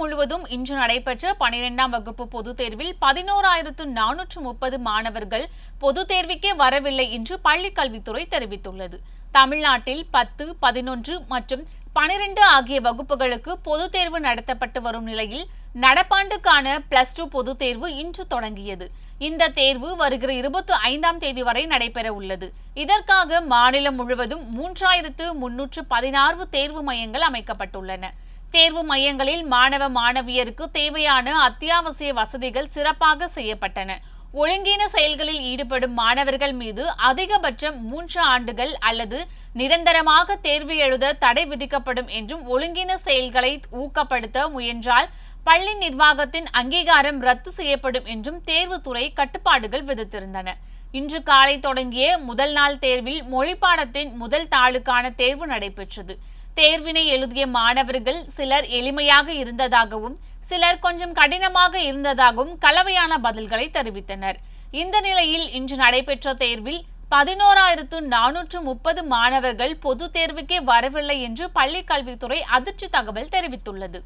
முழுவதும் இன்று நடைபெற்ற பனிரெண்டாம் வகுப்பு பொதுத் தேர்வில் பதினோராயிரத்து நானூற்று முப்பது மாணவர்கள் பொதுத் தேர்வுக்கே வரவில்லை என்று பள்ளிக் கல்வித்துறை தெரிவித்துள்ளது. தமிழ்நாட்டில் பத்து பதினொன்று மற்றும் பனிரெண்டு ஆகிய வகுப்புகளுக்கு பொதுத் தேர்வு நடத்தப்பட்டு வரும் நிலையில் நடப்பாண்டுக்கான பிளஸ் டூ பொதுத் தேர்வு இன்று தொடங்கியது. இந்த தேர்வு வருகிற இருபத்தி ஐந்தாம் தேதி வரை நடைபெற உள்ளது. இதற்காக மாநிலம் முழுவதும் மூன்றாயிரத்து முன்னூற்று பதினாறு தேர்வு மையங்கள் அமைக்கப்பட்டுள்ளன. தேர்வு மையங்களில் மாணவ மாணவியருக்கு தேவையான அத்தியாவசிய வசதிகள் சிறப்பாக செய்யப்பட்டன. ஒழுங்கீன செயல்களில் ஈடுபடும் மாணவர்கள் மீது அதிகபட்சம் மூன்று ஆண்டுகள் அல்லது நிரந்தரமாக தேர்வு எழுத தடை விதிக்கப்படும் என்றும் ஒழுங்கீன செயல்களை ஊக்கப்படுத்த முயன்றால் பள்ளி நிர்வாகத்தின் அங்கீகாரம் ரத்து செய்யப்படும் என்றும் தேர்வுத்துறை கட்டுப்பாடுகள் விதித்திருந்தன. இன்று காலை தொடங்கிய முதல் நாள் தேர்வில் மொழி பாடத்தின் முதல் தாளுக்கான தேர்வு நடைபெற்றது. தேர்வினை எழுதிய மாணவர்கள் சிலர் எளிமையாக இருந்ததாகவும் சிலர் கொஞ்சம் கடினமாக இருந்ததாகவும் கலவையான பதில்களை தெரிவித்தனர். இந்த நிலையில் இன்று நடைபெற்ற தேர்வில் பதினோராயிரத்து நானூற்று முப்பது மாணவர்கள் பொது தேர்வுக்கே வரவில்லை என்று பள்ளிக் கல்வித்துறை அதிர்ச்சி தகவல் தெரிவித்துள்ளது.